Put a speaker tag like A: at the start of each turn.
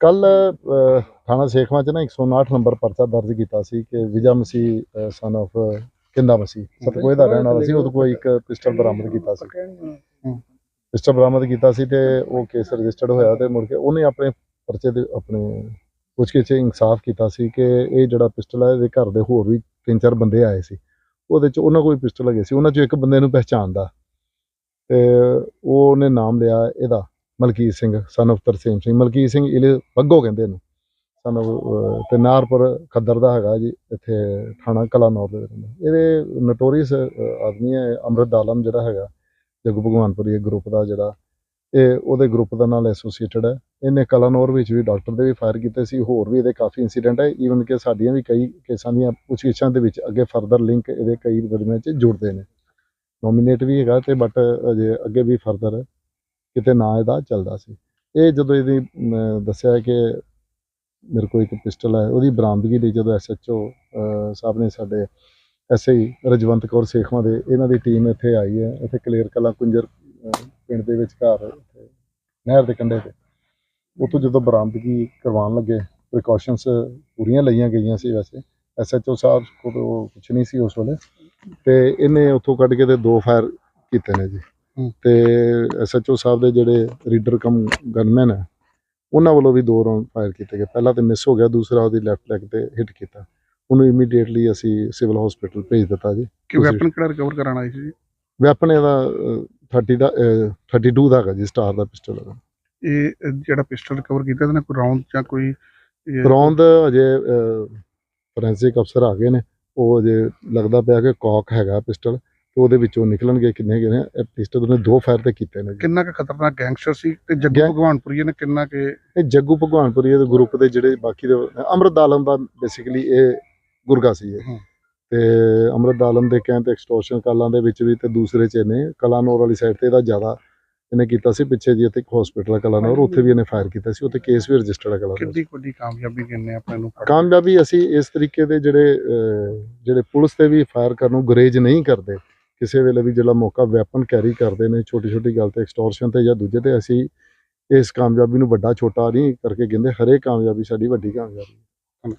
A: ਕੱਲ ਥਾਣਾ ਸੇਖਵਾਂ ਚ ਨਾ 159 ਨੰਬਰ ਪਰਚਾ ਦਰਜ ਕੀਤਾ ਸੀ ਕਿ ਵਿਜਾ ਮਸੀਹ ਸਨ of ਕਿੰਦਾ ਮਸੀਹ ਸਤਕੋਏ ਦਾ ਰਹਿਣ ਵਾਲਾ ਸੀ ਉਹਦੇ ਕੋਲ ਇੱਕ ਪਿਸਟਲ ਬਰਾਮਦ ਕੀਤਾ ਸੀ। ਪਿਸਟਲ ਬਰਾਮਦ ਕੀਤਾ ਸੀ ਤੇ ਉਹ ਕੇਸ ਰਜਿਸਟਰਡ ਹੋਇਆ ਤੇ ਮੁੜ ਕੇ ਉਹਨੇ ਆਪਣੇ ਪਰਚੇ ਦੇ ਆਪਣੇ ਪੁੱਛਗਿੱਛ 'ਚ ਇਨਸਾਫ ਕੀਤਾ ਸੀ ਕਿ ਇਹ ਜਿਹੜਾ ਪਿਸਟਲ ਹੈ ਇਹਦੇ ਘਰ ਦੇ ਹੋਰ ਵੀ ਤਿੰਨ ਚਾਰ ਬੰਦੇ ਆਏ ਸੀ। ਉਹਦੇ ਚ ਉਹਨਾਂ ਕੋਲ ਪਿਸਟਲ ਹੈਗੇ ਸੀ ਉਹਨਾਂ ਚੋਂ ਇੱਕ ਬੰਦੇ ਨੂੰ ਪਹਿਚਾਣਦਾ। ਤੇ ਉਹ ਉਹਨੇ ਨਾਮ ਲਿਆ ਇਹਦਾ। ਮਲਕੀਤ ਸਿੰਘ ਸਨ of ਤਰਸੇਮ ਸਿੰਘ। ਮਲਕੀਤ ਸਿੰਘ ਇਲੇ ਬੱਗੋ ਕਹਿੰਦੇ ਇਹਨੂੰ। ਸਨ of, ਤੇ ਨਾਰਪੁਰ ਖੱਦਰ ਦਾ ਹੈਗਾ ਜੀ ਇੱਥੇ ਥਾਣਾ ਕਲਾਨੌਰ ਦੇ ਰਹਿੰਦਾ। ਇਹਦੇ ਨਟੋਰੀਅਸ ਆਦਮੀ ਹੈ ਅੰਮ੍ਰਿਤ ਆਲਮ ਜਿਹੜਾ ਹੈਗਾ ਜੱਗੂ ਭਗਵਾਨਪੁਰੀ ਗਰੁੱਪ ਦਾ ਜਿਹੜਾ। ਇਹ ਉਹਦੇ ਗਰੁੱਪ ਦਾ ਨਾਲ ਐਸੋਸੀਏਟਡ ਹੈ। ਇਹਨੇ ਕਲਾਨੌਰ ਵਿੱਚ ਵੀ ਡਾਕਟਰ ਦੇ ਵੀ ਫਾਇਰ ਕੀਤੇ ਸੀ ਹੋਰ ਵੀ ਇਹਦੇ ਕਾਫੀ ਇਨਸੀਡੈਂਟ ਹੈ। ਈਵਨ ਕਿ ਸਾਡੀਆਂ ਵੀ ਕਈ ਕੇਸਾਂ ਦੀਆਂ ਪੁੱਛਗਿੱਛਾਂ ਦੇ ਵਿੱਚ ਅੱਗੇ ਫਰਦਰ ਲਿੰਕ ਇਹਦੇ ਕਈ ਮੁਕੱਦਮਿਆਂ 'ਚ ਜੁੜਦੇ ਨੇ। ਨੋਮੀਨੇਟ ਵੀ ਹੈਗਾ ਤੇ ਬਟ ਅਜੇ ਅੱਗੇ ਵੀ ਫਰਦਰ ਕਿਤੇ ਨਾ ਇਹਦਾ ਚੱਲਦਾ ਸੀ। ਇਹ ਜਦੋਂ ਇਹਦੀ ਦੱਸਿਆ ਕਿ ਮੇਰੇ ਕੋਲ ਇੱਕ ਪਿਸਟਲ ਹੈ, ਉਹਦੀ ਬਰਾਮਦਗੀ ਲਈ ਜਦੋਂ ਐਸਐਚਓ ਸਾਹਿਬ ਨੇ ਸਾਡੇ ਐਸਆਈ ਰਜਵੰਤ ਕੌਰ ਸੇਖਵਾਂ ਦੇ, ਇਹਨਾਂ ਦੀ ਟੀਮ ਇੱਥੇ ਆਈ ਹੈ, ਇੱਥੇ ਕਲੀਅਰ ਕਲਾ ਕੁੰਜਰ ਪਿੰਡ ਦੇ ਵਿੱਚ ਘਰ ਇੱਥੇ ਨਹਿਰ ਦੇ ਕੰਢੇ ਤੇ। ਉੱਥੋਂ ਜਦੋਂ ਬਰਾਮਦਗੀ ਕਰਵਾਉਣ ਲੱਗੇ ਪ੍ਰੀਕਾਸ਼ਨਸ ਪੂਰੀਆਂ ਲਈਆਂ ਗਈਆਂ ਸੀ ਵੈਸੇ ਐਸਐਚਓ ਸਾਹਿਬ ਕੋਲ ਉਹ ਕੁਛ ਨਹੀਂ ਸੀ ਉਸ ਵੇਲੇ, ਤੇ ਇਹਨੇ ਉੱਥੋਂ ਕੱਢ ਕੇ ਤੇ ਦੋ ਫਾਇਰ ਕੀਤੇ ਨੇ ਜੀ। ਤੇ ਐਸਐਚਓ ਸਾਹਿਬ ਦੇ ਜਿਹੜੇ ਰੀਡਰ ਕਮ ਗਨਮੈਨ ਹੈ ਉਹਨਾਂ ਵੱਲੋਂ ਵੀ ਦੋ ਰਾਉਂਡ ਫਾਇਰ ਕੀਤੇ ਗਏ। ਪਹਿਲਾ ਤੇ ਮਿਸ ਹੋ ਗਿਆ ਦੂਸਰਾ ਉਹਦੀ ਲੈਫਟ ਲੈਗ ਤੇ ਹਿੱਟ ਕੀਤਾ। ਉਹਨੂੰ ਇਮੀਡੀਏਟਲੀ ਅਸੀਂ ਸਿਵਲ ਹਸਪੀਟਲ ਭੇਜ ਦਿੱਤਾ ਜੀ।
B: ਕਿ ਵੈਪਨ ਕਿਹੜਾ ਰਿਕਵਰ ਕਰਾਉਣਾ ਆਈ ਸੀ ਜੀ?
A: ਵੈਪਨ ਇਹਦਾ ਅਹ, 30 ਦਾ ਅਹ, 32 ਦਾ ਹੈਗਾ ਜੀ ਸਟਾਰ ਦਾ ਪਿਸਟਲ ਹੈਗਾ।
B: ਇਹ ਜਿਹੜਾ ਪਿਸਟਲ ਰਿਕਵਰ ਕੀਤਾ ਇਹਦੇ ਨਾਲ ਕੋਈ ਰਾਉਂਡ ਜਾਂ ਕੋਈ
A: ਰੌਂਦ ਅਜੇ ਫੋਰੈਂਸਿਕ ਅਫਸਰ ਆ ਗਏ ਨੇ। ਉਹ ਅਜੇ ਲੱਗਦਾ ਪਿਆ ਕਿ ਕੌਕ ਹੈਗਾ ਪਿਸਟਲ ਉਹਦੇ ਵਿੱਚੋਂ ਨਿਕਲਣਗੇ ਕਿੰਨੇ ਕਿੰਨੇ ਇਹ ਪਿਸਟਲ ਉਹਨੇ ਦੋ ਫਾਇਰ ਤੇ ਕੀਤੇ ਨੇ ਜੀ
B: ਕਿੰਨਾ ਕੁ ਖਤਰਨਾਕ ਗੈਂਗਸਟਰ ਸੀ ਤੇ ਜੱਗੂ ਭਗਵਾਨਪੁਰੀ ਨੇ ਕਿੰਨਾ ਕਿ
A: ਇਹ ਜੱਗੂ ਭਗਵਾਨਪੁਰੀ ਦੇ ਗਰੁੱਪ ਦੇ ਜਿਹੜੇ ਬਾਕੀ ਦੇ ਅਮਰਤ ਆਲਮ ਦਾ ਬੇਸਿਕਲੀ ਇਹ ਗੁਰਗਾ ਸੀ ਇਹ। ਤੇ ਅਮਰਤ ਆਲਮ ਦੇ ਕਹਿਣ ਤੇ ਐਕਸਟੋਰਸ਼ਨ ਕਾਲਾਂ ਦੇ ਵਿੱਚ ਵੀ ਤੇ ਦੂਸਰੇ ਚ ਇਹਨੇ ਕਲਾਨੌਰ ਵਾਲੀ ਸਾਈਡ ਤੇ ਇਹਦਾ ਜ਼ਿਆਦਾ ਇਹਨੇ ਕੀਤਾ ਸੀ ਪਿੱਛੇ ਜੀ ਇੱਥੇ ਇੱਕ ਹਸਪੀਟਲ ਕਲਾਨੌਰ ਉੱਥੇ ਵੀ ਇਹਨੇ ਫਾਇਰ ਕੀਤਾ ਸੀ ਉੱਥੇ ਕੇਸ ਵੀ ਰਜਿਸਟਰਡ ਹੈ ਕਲਾਨੌਰ
B: ਕਿੰਨੀ ਕੁ ਵੱਡੀ ਕਾਮਯਾਬੀ ਕਿੰਨੇ ਆਪਾਂ ਨੂੰ ਫੜ-
A: ਕਾਮਯਾਬੀ ਅਸੀਂ ਇਸ ਤਰੀਕੇ ਦੇ ਜਿਹੜੇ ਅਹ, ਜਿਹੜੇ ਪੁਲਿਸ ਤੇ ਵੀ ਫਾਇਰ ਕਰਨ ਨੂੰ ਗੁਰੇਜ ਨਹੀਂ ਕਰਦੇ ਕਿਸੇ ਵੇਲੇ ਵੀ ਜਿਹੜਾ ਮੌਕਾ ਵੈਪਨ ਕੈਰੀ ਕਰਦੇ ਨੇ ਛੋਟੀ ਛੋਟੀ ਗੱਲ ਤੇ ਐਕਸਟੋਰਸ਼ਨ ਤੇ ਜਾਂ ਦੂਜੇ ਤੇ, ਅਸੀਂ ਇਸ ਕਾਮਯਾਬੀ ਨੂੰ ਵੱਡਾ ਛੋਟਾ ਨਹੀਂ ਕਰਕੇ ਕਹਿੰਦੇ, ਹਰੇਕ ਕਾਮਯਾਬੀ ਸਾਡੀ ਵੱਡੀ ਕਾਮਯਾਬੀ